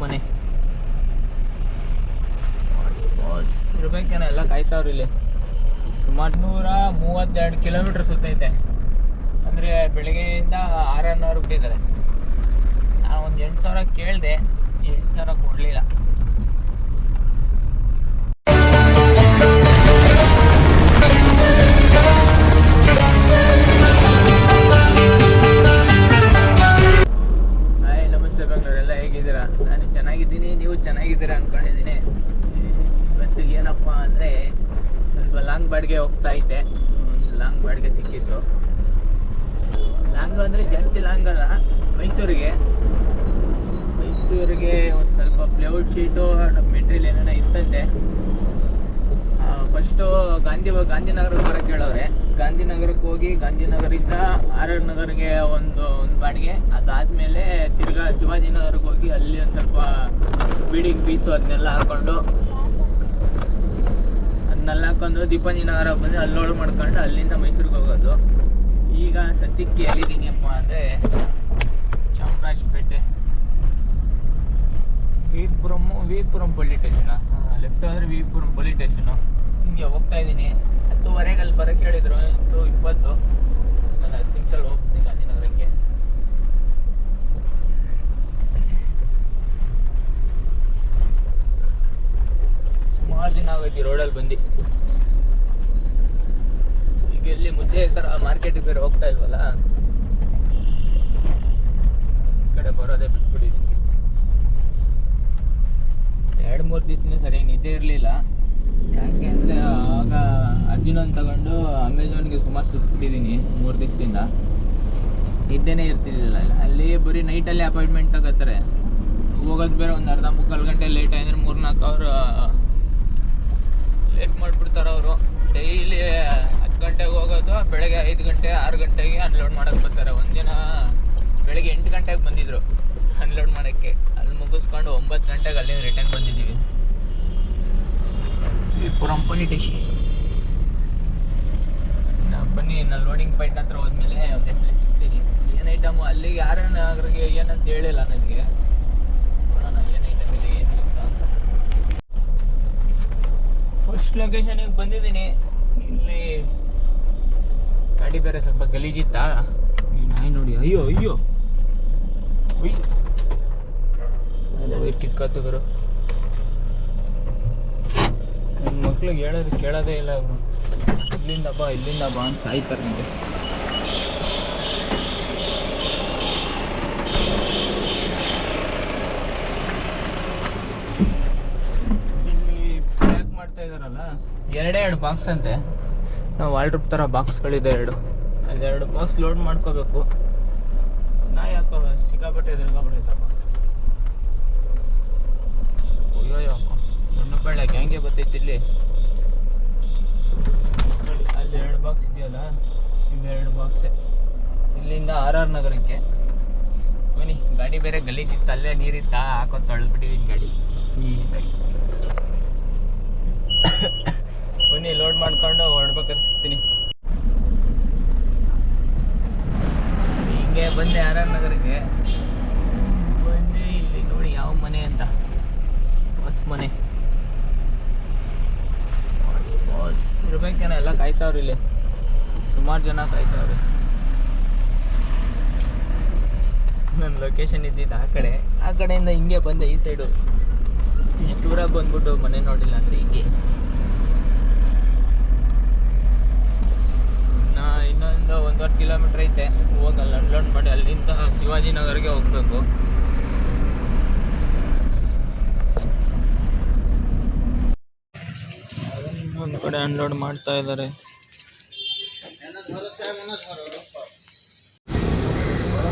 ಮನೆ. ಇರ್ಬೇಕೇನೋ, ಎಲ್ಲ ಕಾಯ್ತಾವ್ರಿ ಇಲ್ಲಿ. ಸುಮಾರು ನೂರ ಮೂವತ್ತೆರಡು ಕಿಲೋಮೀಟರ್ ಸುತ್ತೈತೆ. ಅಂದರೆ ಬೆಳಗ್ಗೆಯಿಂದ ಆರನ್ನೂರು ಬಿಟ್ಟಿದ್ದಾರೆ. ನಾನು ಒಂದು ಎಂಟು ಸಾವಿರ ಕೇಳಿದೆ, ಎಂಟು ಸಾವಿರ ಕೊಡಲಿಲ್ಲ. ಲಾಂಗ್ ಅಂದರೆ ಜಾಸ್ತಿ ಲಾಂಗ್ ಅಲ್ಲ. ಮೈಸೂರಿಗೆ. ಮೈಸೂರಿಗೆ ಒಂದು ಸ್ವಲ್ಪ ಪ್ಲೇಔಟ್ ಶೀಟು ಮೆಟೀರಿಯಲ್ ಏನೇನೋ ಇತ್ತಂತೆ. ಫಸ್ಟು ಗಾಂಧಿ ಗಾಂಧಿನಗರಕ್ಕೆ ಬರೋಕ್ಕೆ ಹೇಳವ್ರೆ ಗಾಂಧಿನಗರಕ್ಕೆ ಹೋಗಿ ಗಾಂಧಿನಗರದಿಂದ ಆರ್ ಆರ್ ನಗರ್ಗೆ ಒಂದು ಒಂದು ಬಾಡಿಗೆ. ಅದಾದಮೇಲೆ ತಿರ್ಗಾ ಶಿವಾಜಿನಗರಕ್ಕೆ ಹೋಗಿ ಅಲ್ಲಿ ಒಂದು ಸ್ವಲ್ಪ ಬೀಡಿಂಗ್ ಪೀಸು ಅದನ್ನೆಲ್ಲ ಹಾಕ್ಕೊಂಡು ಅದನ್ನೆಲ್ಲ ಹಾಕೊಂಡು ದೀಪಾಂಜಿ ನಗರ ಬಂದು ಅಲ್ಲೋಳು ಮಾಡ್ಕೊಂಡು ಅಲ್ಲಿಂದ ಮೈಸೂರಿಗೆ ಹೋಗೋದು. ಈಗ ಸದ್ಯಕ್ಕೆ ಎಲ್ಲಿದ್ದೀನಿ ಅಪ್ಪ ಅಂದರೆ Chamarajpete. Veerpuram Vipuram police station. Left ಆದರೆ ವಿಪುರಂ ಪೊಲೀಸ್ ಸ್ಟೇಷನು. ಹಿಂಗೆ ಹೋಗ್ತಾ ಇದ್ದೀನಿ. ಹತ್ತುವರೆಗೆ ಅಲ್ಲಿ ಬರೋಕ್ಕೆ ಹೇಳಿದ್ರು ಹತ್ತು ಇಪ್ಪತ್ತು. ನಾನು ಹತ್ತು ನಿಮಿಷದಲ್ಲಿ ಹೋಗ್ತೀನಿ ಗಾಂಧಿನಗರಕ್ಕೆ. ಸುಮಾರು ದಿನ ಆಗೋಯ್ತು ರೋಡಲ್ಲಿ ಬಂದು. ಈಗ ಎಲ್ಲಿ ಮುಂಚೆ ತರ ಮಾರ್ಕೆಟಿಗೆ ಬೇರೆ ಹೋಗ್ತಾ ಇಲ್ವಲ್ಲ? ಈ ಕಡೆ ಬರೋದೇ ಬಿಟ್ಬಿಡಿ. ಎರಡು ಮೂರು ದಿವಸನೇ ಸರಿ ನಿದ್ದೆ ಇರಲಿಲ್ಲ. ಯಾಕೆ ಅಂದರೆ ಆಗ ಅರ್ಜುನನ್ ತಗೊಂಡು ಅಮೆಝಾನ್ಗೆ ಸುಮಾರು ಸುತ್ತಿದ್ದೀನಿ ಮೂರು ದಿವಸದಿಂದ. ನಿದ್ದೆನೇ ಇರ್ತಿರ್ಲಿಲ್ಲ. ಅಲ್ಲಿ ಬರೀ ನೈಟಲ್ಲಿ ಅಪಾಯಿಂಟ್ಮೆಂಟ್ ತಗೋತಾರೆ. ಹೋಗೋದು ಬೇರೆ ಒಂದು ಅರ್ಧ ಮುಕ್ಕಾಲು ಗಂಟೆ ಲೇಟ್ ಮೂರು ನಾಲ್ಕು ಅವರು ಲೇಟ್ ಮಾಡಿಬಿಡ್ತಾರೆ ಅವರು. ಡೈಲಿ ಹತ್ತು ಗಂಟೆಗೆ ಹೋಗೋದು, ಬೆಳಗ್ಗೆ ಐದು ಗಂಟೆ, ಆರು ಗಂಟೆಗೆ ಅನ್ಲೋಡ್ ಮಾಡೋಕ್ಕೆ ಬರ್ತಾರೆ. ಒಂದಿನ ಬೆಳಗ್ಗೆ ಎಂಟು ಗಂಟೆಗೆ ಬಂದಿದ್ರು ಅನ್ಲೋಡ್ ಮಾಡೋಕ್ಕೆ. ಅಲ್ಲಿ ಮುಗಿಸ್ಕೊಂಡು ಒಂಬತ್ತು ಗಂಟೆಗೆ ಅಲ್ಲಿಂದ ರಿಟರ್ನ್ ಬಂದಿದ್ದೀವಿ. ಪುರಂಪನಿ ಟಿಶಿ ಬನ್ನಿ ನಾನು ಲೋಡಿಂಗ್ ಪಾಯಿಂಟ್ ಹತ್ರ ಹೋದ್ಮೇಲೆ ಒಂದು ಸಿಗ್ತೀನಿ ಏನು ಐಟಮು ಅಲ್ಲಿಗೆ ಯಾರನ್ನ ಅವ್ರಿಗೆ ಏನಂತ ಹೇಳಿಲ್ಲ ನನಗೆ. ಏನು ಇದೆ, ಏನು ಅಂತ. ಫಸ್ಟ್ ಲೊಕೇಶನಿಗೆ ಬಂದಿದ್ದೀನಿ. ಇಲ್ಲಿ ಗಾಡಿ ಬೇರೆ ಸ್ವಲ್ಪ ಗಲೀಜಿತ್ತಾ? ನಾಯಿ ನೋಡಿ ಅಯ್ಯೋ ಅಯ್ಯೋ. ವೈರ್ ಕಿತ್ಕಾತದ್ರು ನನ್ನ ಮಕ್ಳಿಗೆ ಹೇಳೋದು ಕೇಳೋದೇ ಇಲ್ಲ. ಅವರು ಇಲ್ಲಿಂದ ಬಾ ಇಲ್ಲಿಂದ ಬಾ ಅಂತ ಸಾಯ್ತಾರೆ ನಿಮಗೆ ಇಲ್ಲಿ ಪ್ಯಾಕ್ ಮಾಡ್ತಾ ಇದಾರಲ್ಲ? ಎರಡೇ ಎರಡು ಬಾಕ್ಸ್ ಅಂತೆ. ನಾವು ವಾಲ್ಡ್ರೂಪ್ ಥರ ಬಾಕ್ಸ್ಗಳಿದೆ ಎರಡು. ಅದೆರಡು ಬಾಕ್ಸ್ ಲೋಡ್ ಮಾಡ್ಕೋಬೇಕು. ನಾ ಯಾಕೋ ಸಿಕ್ಕಾಪಟ್ಟೆ ಎದುರುಗಾಬಿಟ್ಟೈತಪ್ಪ ಅಯ್ಯೋ ದೊಡ್ಡಬಳ್ಳೆ ಗ್ಯಾಂಗೆ ಬರ್ತೈತಿ ಇಲ್ಲಿ. ಅಲ್ಲಿ ಎರಡು ಬಾಕ್ಸ್ ಇದೆಯಲ್ಲ ಇವೆರಡು ಬಾಕ್ಸೆ ಇಲ್ಲಿಂದ ಆರ್ ಆರ್ ನಗರಕ್ಕೆ. ಬನ್ನಿ, ಗಾಡಿ ಬೇರೆ ಗಲೀಜಿತ್ತು, ಅಲ್ಲೇ ನೀರಿತ್ತ, ಹಾಕೋ ತೊಳೆದ್ಬಿಟ್ಟಿದ್ದೀನಿ ಗಾಡಿ. ನೀಟಾಗಿ ಬನ್ನಿ ಲೋಡ್ ಮಾಡ್ಕೊಂಡು ಹೊರಡ್ಬೇಕಾದ್ರೆ ಸಿಗ್ತೀನಿ. ಹಿಂಗೆ ಬಂದೆ ಆರ್ ಆರ್ ನಗರಿಗೆ. ಬಂದೆ ಇಲ್ಲಿ ನೋಡಿ ಯಾವ ಮನೆ ಅಂತ. ಹೊಸ ಮನೆ. ಇರ್ಬೇಕೇನೋ, ಎಲ್ಲ ಕಾಯ್ತಾವ್ರಿ ಇಲ್ಲಿ. ಸುಮಾರು ಜನ ಕಾಯ್ತಾವ್ರಿ. ನನ್ನ ಲೊಕೇಶನ್ ಇದ್ದಿದ್ದು ಆ ಕಡೆ. ಆ ಕಡೆಯಿಂದ ಹಿಂಗೆ ಬಂದೆ ಈ ಸೈಡು ಇಷ್ಟು ದೂರ ಬಂದ್ಬಿಟ್ಟು ಮನೆ ನೋಡಿಲ್ಲ ಅಂದ್ರೆ ಹಿಂಗೆ ನಾ ಇನ್ನೊಂದು ಒಂದೂವರೆ ಕಿಲೋಮೀಟ್ರ್ ಐತೆ. ಹೋಗಿ ಅಲ್ಲಿ ಅನ್ಲೋಡ್ ಮಾಡಿ. ಅಲ್ಲಿಂದ ಶಿವಾಜಿನಗರ್ಗೆ ಹೋಗ್ಬೇಕು. ಒಂದು ಕಡೆ ಅನ್ಲೋಡ್ ಮಾಡ್ತಾ ಇದ್ದಾರೆ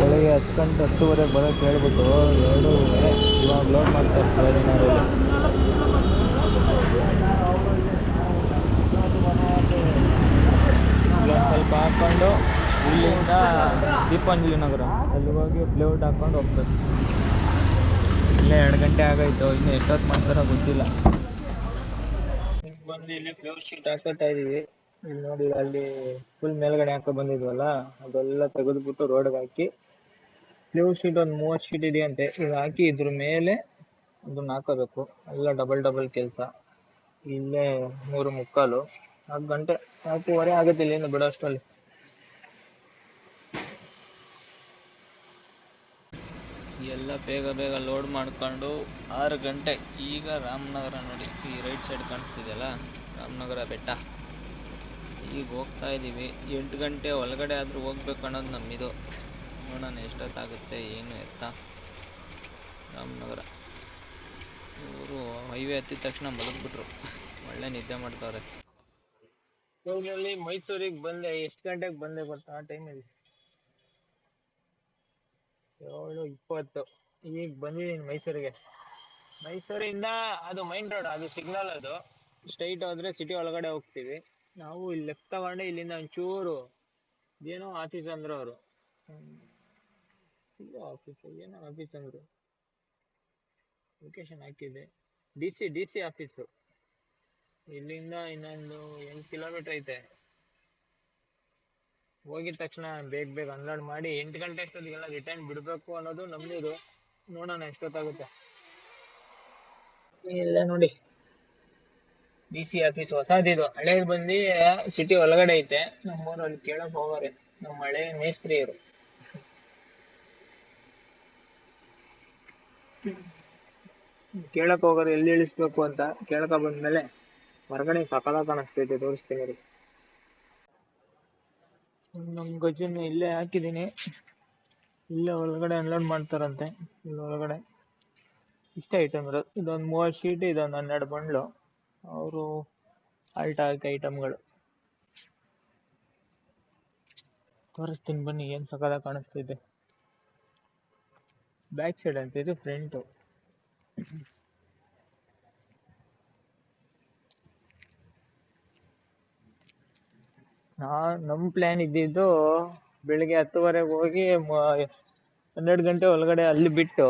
ಬೆಳಗ್ಗೆ ಹತ್ತು ಗಂಟೆ ಹತ್ತುವರೆಗೆ ಬರೋಕ್ಕೆ ಹೇಳ್ಬಿಟ್ಟು ಎರಡು ಇವಾಗ ಲೋಡ್ ಮಾಡ್ತಾರೆ ಶಿವಾಜಿನಗರಲ್ಲಿ. ಸ್ವಲ್ಪ ಹಾಕ್ಕೊಂಡು ಇಲ್ಲಿಂದ ದೀಪಾಂಜಲಿ ನಗರ. ಅಲ್ಲಿ ಹೋಗಿ ಪ್ಲೇಔಟ್ ಹಾಕ್ಕೊಂಡು ಹೋಗ್ಬೇಕು. ಇಲ್ಲೇ ಎರಡು ಗಂಟೆ ಆಗೋಯ್ತು. ಇನ್ನು ಎಷ್ಟೊತ್ತು ಮಾಡ್ತಾರೋ ಗೊತ್ತಿಲ್ಲ. ಬಂದು ಇಲ್ಲಿ ಪ್ಲೇಔಟ್ ಶೀಟ್ ಹಾಕೋತಾ ಇದ್ದೀವಿ ಇಲ್ಲಿ ನೋಡಿ, ಅಲ್ಲಿ ಫುಲ್ ಮೇಲ್ಗಡೆ ಹಾಕೋ ಬಂದಿದ್ವಲ್ಲ, ಅದೆಲ್ಲ ತೆಗೆದ್ಬಿಟ್ಟು ರೋಡ್ಗೆ ಹಾಕಿ. ಪ್ಲೇಔಟ್ ಶೀಟ್ ಒಂದು ಮೂವತ್ತು ಶೀಟ್ ಇದೆಯಂತೆ. ಇದು ಹಾಕಿ ಇದ್ರ ಮೇಲೆ ಅದನ್ನ ಹಾಕೋಬೇಕು. ಎಲ್ಲ ಡಬಲ್ ಡಬಲ್ ಕೆಲಸ. ಇಲ್ಲೇ ಮೂರು ಮುಕ್ಕಾಲು. ನಾಲ್ಕು ಗಂಟೆ, ನಾಲ್ಕೂವರೆ ಆಗುತ್ತೆ ಇಲ್ಲಿಂದ ಬಿಡೋ ಅಷ್ಟರಲ್ಲಿ. ಎಲ್ಲ ಬೇಗ ಬೇಗ ಲೋಡ್ ಮಾಡ್ಕೊಂಡು ಆರು ಗಂಟೆ ಈಗ ರಾಮನಗರ ನೋಡಿ, ಈ ರೈಟ್ ಸೈಡ್ ಕಾಣಿಸ್ತಿದೆಯಲ್ಲ? ರಾಮನಗರ ಬೆಟ್ಟ. ಈಗ ಹೋಗ್ತಾ ಇದ್ದೀವಿ. ಎಂಟು ಗಂಟೆ ಒಳಗಡೆ ಆದರೂ ಹೋಗ್ಬೇಕು ಅನ್ನೋದು ನಮ್ಮಿದು. ನೋಡೋಣ ಎಷ್ಟೊತ್ತಾಗುತ್ತೆ, ಏನು ಎತ್ತ? ರಾಮನಗರ. ಇವರು ಹೈವೇ ಹತ್ತಿದ ತಕ್ಷಣ ಮಲಗ್ಬಿಟ್ರು. ಒಳ್ಳೆ ನಿದ್ದೆ ಮಾಡ್ತಾವ್ರೆ. ಮೈಸೂರಿಗೆ ಬಂದೆ. ಎಷ್ಟು ಗಂಟೆಗೆ ಬಂದೆ ಗೊತ್ತಾ ಆ ಟೈಮಲ್ಲಿ ಏಳು, ಇಪ್ಪತ್ತು. ಈಗ ಬಂದಿದ್ದೀನಿ ಮೈಸೂರಿಗೆ. ಮೈಸೂರಿಂದ ಅದು ಮೈನ್ ರೋಡ್ ಅದು ಸಿಗ್ನಲ್ ಅದು. ಸ್ಟ್ರೈಟ್ ಹೋದ್ರೆ ಸಿಟಿ ಒಳಗಡೆ ಹೋಗ್ತೀವಿ. ನಾವು ಇಲ್ಲಿ ಲೆಫ್ಟ್ ತಗೊಂಡು ಇಲ್ಲಿಂದ ಒಂಚೂರು ಏನೋ ಆಫೀಸ್ ಅಂದ್ರು ಅವರು. ಇದು ಆಫೀಸ್ ಏನೋ ಆಫೀಸ್ ಅಂದ್ರು. ಲೊಕೇಶನ್ ಹಾಕಿದೆ D C D C office ಇಲ್ಲಿಂದ ಇನ್ನೊಂದು ಎಂಟು ಕಿಲೋಮೀಟರ್ ಐತೆ. ಹೋಗಿದ ತಕ್ಷಣ ಬೇಗ ಬೇಗ ಅನ್ಲೋಡ್ ಮಾಡಿ ಎಂಟು ಗಂಟೆ ಅಷ್ಟೊತ್ತಿಗೆಲ್ಲ ರಿಟರ್ನ್ ಬಿಡಬೇಕು ಅನ್ನೋದು ನಮ್ದಿದು. ನೋಡೋಣ ಎಷ್ಟೊತ್ತಾಗುತ್ತೆ. ಇಲ್ಲ ನೋಡಿ. ಡಿ ಸಿ ಆಫೀಸ್ ಹೊಸದಿದು. ಹಳೇದು ಬಂದು ಸಿಟಿ ಒಳಗಡೆ ಐತೆ. ನಮ್ಮೂರಲ್ಲಿ ಕೇಳಕ್ ಹೋಗೋರೆ. ನಮ್ಮ ಹಳೆ ಮೇಸ್ತ್ರಿಯರು ಕೇಳಕ್ ಹೋಗೋರು ಎಲ್ಲಿ ಇಳಿಸ್ಬೇಕು ಅಂತ ಕೇಳಕ ಬಂದ್ಮೇಲೆ ಹೊರಗಡೆ ಸಕಲ ಕಾಣಿಸ್ತೈತೆ ತೋರಿಸ್ತೀನಿ. ರೀ ನಮ್ ಗಜನ್ ಇಲ್ಲೇ ಹಾಕಿದ್ದೀನಿ ಇಲ್ಲೇ ಒಳಗಡೆ ಅನ್ಲೋಡ್ ಮಾಡ್ತಾರಂತೆ, ಇಲ್ಲಿ ಒಳಗಡೆ. ಇಷ್ಟ ಐಟಮ್ ಇರೋದು. ಇದೊಂದು ಮೂವತ್ತು ಶೀಟ್ ಇದೊಂದು ಹನ್ನೆರಡು ಬಂಡ್ಲು. ಅವರು ಅಲ್ಟ್ ಹಾಕಿ ಐಟಮ್ಗಳು ತೋರಿಸ್ತೀನಿ ಬನ್ನಿ, ಏನು ಸಕಾಲ ಕಾಣಿಸ್ತಿದೆ. ಬ್ಯಾಕ್ ಸೈಡ್ ಅಂತ ಇದು ಫ್ರಂಟು ನಾ ನಮ್ ಪ್ಲ್ಯಾನ್ ಇದ್ದಿದ್ದು ಬೆಳಿಗ್ಗೆ ಹತ್ತುವರೆಗೆ ಹೋಗಿ ಹನ್ನೆರಡು ಗಂಟೆ ಒಳಗಡೆ ಅಲ್ಲಿ ಬಿಟ್ಟು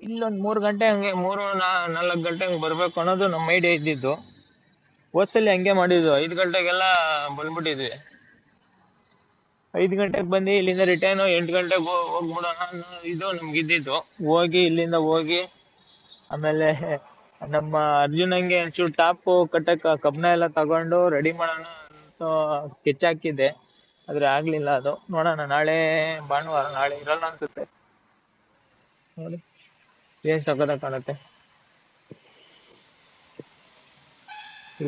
ಇಲ್ಲೊಂದು ಮೂರು ಗಂಟೆ ಹಂಗೆ, ಮೂರು ನಾಲ್ಕು ಗಂಟೆ ಹಂಗೆ ಬರ್ಬೇಕು ಅನ್ನೋದು ನಮ್ಮ ಐಡಿಯಾ ಇದ್ದಿದ್ದು. ಹೋದ್ಸಲಿ ಹಂಗೆ ಮಾಡಿದ್ದು ಐದು ಗಂಟೆಗೆಲ್ಲ ಬಂದ್ಬಿಟ್ಟಿದ್ವಿ. ಐದು ಗಂಟೆಗೆ ಬಂದು ಇಲ್ಲಿಂದ ರಿಟರ್ನ್ ಎಂಟು ಗಂಟೆಗೆ ಹೋಗ್ಬಿಡೋಣ ಇದು ನಮ್ಗೆ ಇದ್ದಿದ್ದು. ಹೋಗಿ ಇಲ್ಲಿಂದ ಹೋಗಿ ಆಮೇಲೆ ನಮ್ಮ ಅರ್ಜುನ್ ಹಂಗೆ ಒಂಚೂರು ಟಾಪ್ ಕಟ್ಟಕ್ ಕಬ್ಬನ ಎಲ್ಲ ತಗೊಂಡು ರೆಡಿ ಮಾಡೋಣ ಸ್ಕೆಚ್ ಹಾಕಿದ್ದೆ. ಆದ್ರೆ ಆಗ್ಲಿಲ್ಲ ಅದು. ನೋಡೋಣ, ನಾಳೆ ಭಾನುವಾರ, ನಾಳೆ ಇರಲ್ಲ ಅನ್ಸುತ್ತೆ. ನೋಡಿ. ಏನ್ ಸಕ್ಕತ್ತಾಗ್ ಕಾಣುತ್ತೆ.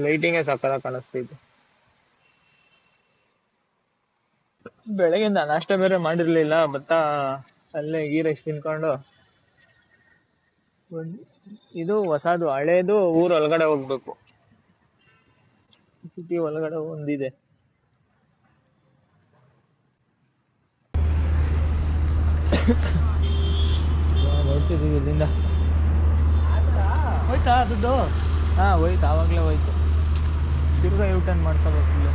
ಲೈಟಿಂಗ್ ಸಕ್ಕತ್ತಾಗ್ ಕಾಣಿಸ್ತೈತೆ ಬೆಳಗಿಂದ ನಾಷ್ಟ ಬೇರೆ ಮಾಡಿರ್ಲಿಲ್ಲ ಭತ್ತ ಅಲ್ಲೇ ಈ ರೈಸ್ ತಿನ್ಕೊಂಡು. ಇದು ಹೊಸದು, ಹಳೇದು ಊರ್ ಒಳಗಡೆ ಹೋಗ್ಬೇಕು. ಸಿಟಿ ಒಳಗಡೆ ಒಂದಿದೆ ಹೊರಟಿದೀವಿ ಇಲ್ಲಿಂದ. ಹೋಯ್ತಾ ದುಡ್ಡು? ಹಾ ಹೋಯ್ತು. ಆವಾಗಲೇ ಹೋಯ್ತು. ತಿರ್ಗಾ ಯೂ ಟರ್ನ್ ಮಾಡ್ಕೋಬೇಕು ಇಲ್ಲಿ.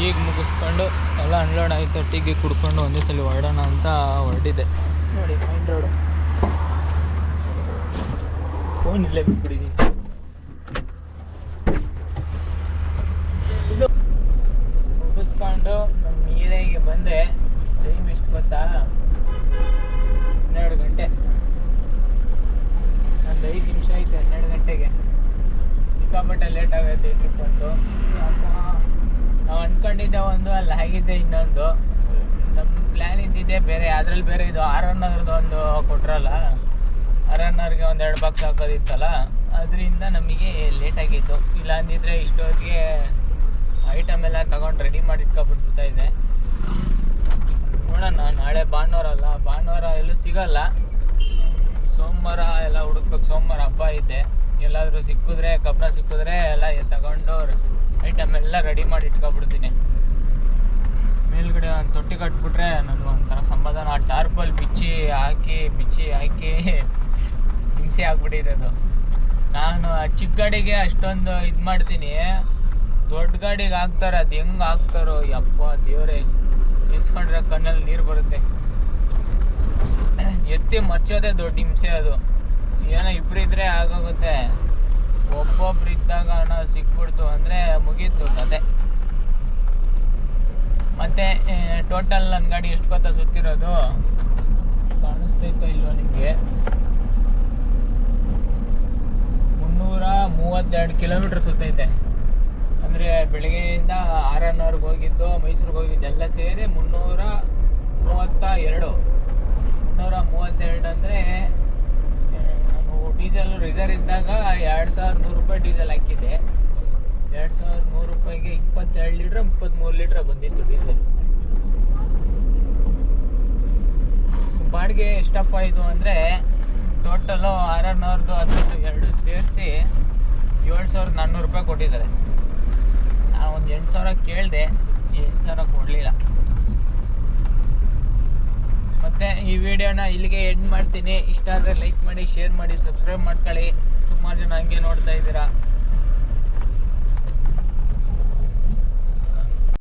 ಈಗ ಮುಗಿಸ್ಕೊಂಡು ಎಲ್ಲ ಅನ್ಲೋಡ್ ಆಯಿತು. ಟೀಗೆ ಕುಡ್ಕೊಂಡು ಒಂದೇ ಸಲ ಹೊರಡೋಣ ಅಂತ ಹೊರಟಿದ್ದೆ ನೋಡಿ ಮೈನ್ ರೋಡು ಫೋನ್ ಇಲ್ಲೇ ಬಿಟ್ಬಿಟ್ಟಿದ್ದೀನಿ ಮುಗಿಸ್ಕೊಂಡು ನಮ್ಮ ನೀರಿಗೆ ಬಂದೆ ಟೈಮ್ ಎಷ್ಟು ಗೊತ್ತಾ ಹನ್ನೆರಡು ಗಂಟೆ ಒಂದು ಐದು ನಿಮಿಷ ಐತೆ ಹನ್ನೆರಡು ಗಂಟೆಗೆ ಸಿಕ್ಕಾಪಟ್ಟೆ ಅಂತೂ ನಾವು ಅನ್ಕೊಂಡಿದ್ದೆ ಒಂದು ಅಲ್ಲಿ ಆಗಿದ್ದೆ ಇನ್ನೊಂದು. ನಮ್ಮ ಪ್ಲ್ಯಾನ್ ಇದ್ದಿದ್ದೆ ಬೇರೆ, ಅದ್ರಲ್ಲಿ ಬೇರೆ ಇದು ಆರ್ ನಗರದ ಒಂದು ಕೊಟ್ರಲ್ಲ ಆರ್ ಎನ್ ಅವ್ರಿಗೆ ಒಂದು ಎರಡು ಬಾಕ್ಸ್ ಹಾಕೋದಿತ್ತಲ್ಲ, ಅದರಿಂದ ನಮಗೆ ಲೇಟ್ ಆಗಿತ್ತು. ಇಲ್ಲ ಅಂದಿದ್ರೆ ಇಷ್ಟೊತ್ತಿಗೆ ಐಟಮ್ ಎಲ್ಲ ತಗೊಂಡು ರೆಡಿ ಮಾಡಿ ಇದೆ ನೋಡೋಣ, ನಾಳೆ ಭಾನುವಾರ ಅಲ್ಲ, ಭಾನುವಾರ ಎಲ್ಲೂ ಸಿಗಲ್ಲ. ಸೋಮವಾರ ಎಲ್ಲ ಹುಡುಕ್ಬೇಕು, ಸೋಮವಾರ ಹಬ್ಬ ಐತೆ ಎಲ್ಲಾದರೂ ಸಿಕ್ಕಿದ್ರೆ, ಕಬ್ಬಣ ಸಿಕ್ಕಿದ್ರೆ ಎಲ್ಲ ತಗೊಂಡು ಐಟಮ್ ಎಲ್ಲ ರೆಡಿ ಮಾಡಿ ಇಟ್ಕೊಬಿಡ್ತೀನಿ. ಮೇಲ್ಗಡೆ ಒಂದು ತೊಟ್ಟಿ ಕಟ್ಬಿಟ್ರೆ ನನಗೆ ಒಂಥರ ಸಮಾಧಾನ ಆ ಟಾರ್ಪಲ್ ಬಿಚ್ಚಿ ಹಾಕಿ ಬಿಚ್ಚಿ ಹಾಕಿ ಹಿಂಸೆ ಆಗ್ಬಿಟ್ಟಿದೆ ಅದು. ನಾನು ಆ ಚಿಕ್ಕ ಗಾಡಿಗೆ ಅಷ್ಟೊಂದು ಇದು ಮಾಡ್ತೀನಿ. ದೊಡ್ಡ ಗಾಡಿಗೆ ಹಾಕ್ತಾರೆ, ಅದು ಹೆಂಗೆ ಹಾಕ್ತಾರೋ, ಯಪ್ಪ ದೇವರೇ. ನಿಲ್ಸ್ಕೊಂಡ್ರೆ ಕಣ್ಣಲ್ಲಿ ನೀರು ಬರುತ್ತೆ. ಎತ್ತಿ ಮರ್ಚೋದೇ ದೊಡ್ಡ ಹಿಂಸೆ ಅದು. ಏನೋ ಇಬ್ರು ಇದ್ರೆ ಆಗೋಗುತ್ತೆ. ಒಬ್ಬೊಬ್ರು ಇದ್ದಾಗ ಹಣ ಸಿಕ್ಬಿಡ್ತು ಅಂದರೆ ಮುಗೀತು ಕತೆ. ಮತ್ತೆ ಟೋಟಲ್ ನನ್ನ ಗಾಡಿ ಎಷ್ಟು ಕೊತ್ತ ಸುತ್ತಿರೋದು? ಕಾಣಿಸ್ತೈತೋ ಇಲ್ವೋ ನಿಮಗೆ? ಮುನ್ನೂರ ಮೂವತ್ತೆರಡು ಕಿಲೋಮೀಟ್ರ್ ಸುತ್ತೈತೆ. ಅಂದರೆ ಬೆಳಗ್ಗೆಯಿಂದ ಆರನ್ನವರೆಗೆ ಹೋಗಿದ್ದು, ಮೈಸೂರಿಗೆ ಹೋಗಿದ್ದು ಎಲ್ಲ ಸೇರಿ ಮುನ್ನೂರ ಮೂವತ್ತ ಎರಡು. ಮುನ್ನೂರ ಮೂವತ್ತೆರಡು ಅಂದರೆ ಡೀಸೆಲ್ ರಿಸರ್ವ್ ಇದ್ದಾಗ ಎರಡು ಸಾವಿರದ ನೂರು ರೂಪಾಯಿ ಡೀಸೆಲ್ ಹಾಕಿದ್ದೆ. ಎರಡು ಸಾವಿರದ ನೂರು ರೂಪಾಯಿಗೆ ಇಪ್ಪತ್ತೆರಡು ಲೀಟ್ರ್ ಇಪ್ಪತ್ತ್ಮೂರು ಲೀಟ್ರ್ ಬಂದಿತ್ತು ಡೀಸೆಲ್. ಬಾಡಿಗೆ ಎಷ್ಟಪ್ಪ ಇದು ಅಂದರೆ ಟೋಟಲು ಆರ್ ಅವ್ರದ್ದು ಅದ್ರದ್ದು ಎರಡು ಸೇರಿಸಿ ಏಳು ಸಾವಿರದ ನಾನ್ನೂರು ರೂಪಾಯಿ ಕೊಟ್ಟಿದ್ದಾರೆ. ನಾನು ಒಂದು ಎಂಟು ಸಾವಿರ ಕೇಳಿದೆ, ಎಂಟು ಸಾವಿರ ಕೊಡಲಿಲ್ಲ. ಮತ್ತು ಈ ವಿಡಿಯೋನ ಇಲ್ಲಿಗೆ ಎಂಡ್ ಮಾಡ್ತೀನಿ. ಇಷ್ಟ ಆದರೆ ಲೈಕ್ ಮಾಡಿ ಶೇರ್ ಮಾಡಿ ಸಬ್ಸ್ಕ್ರೈಬ್ ಮಾಡ್ಕೊಳ್ಳಿ. ಸುಮಾರು ಜನ ಹಂಗೆ ನೋಡ್ತಾ ಇದ್ದೀರಾ.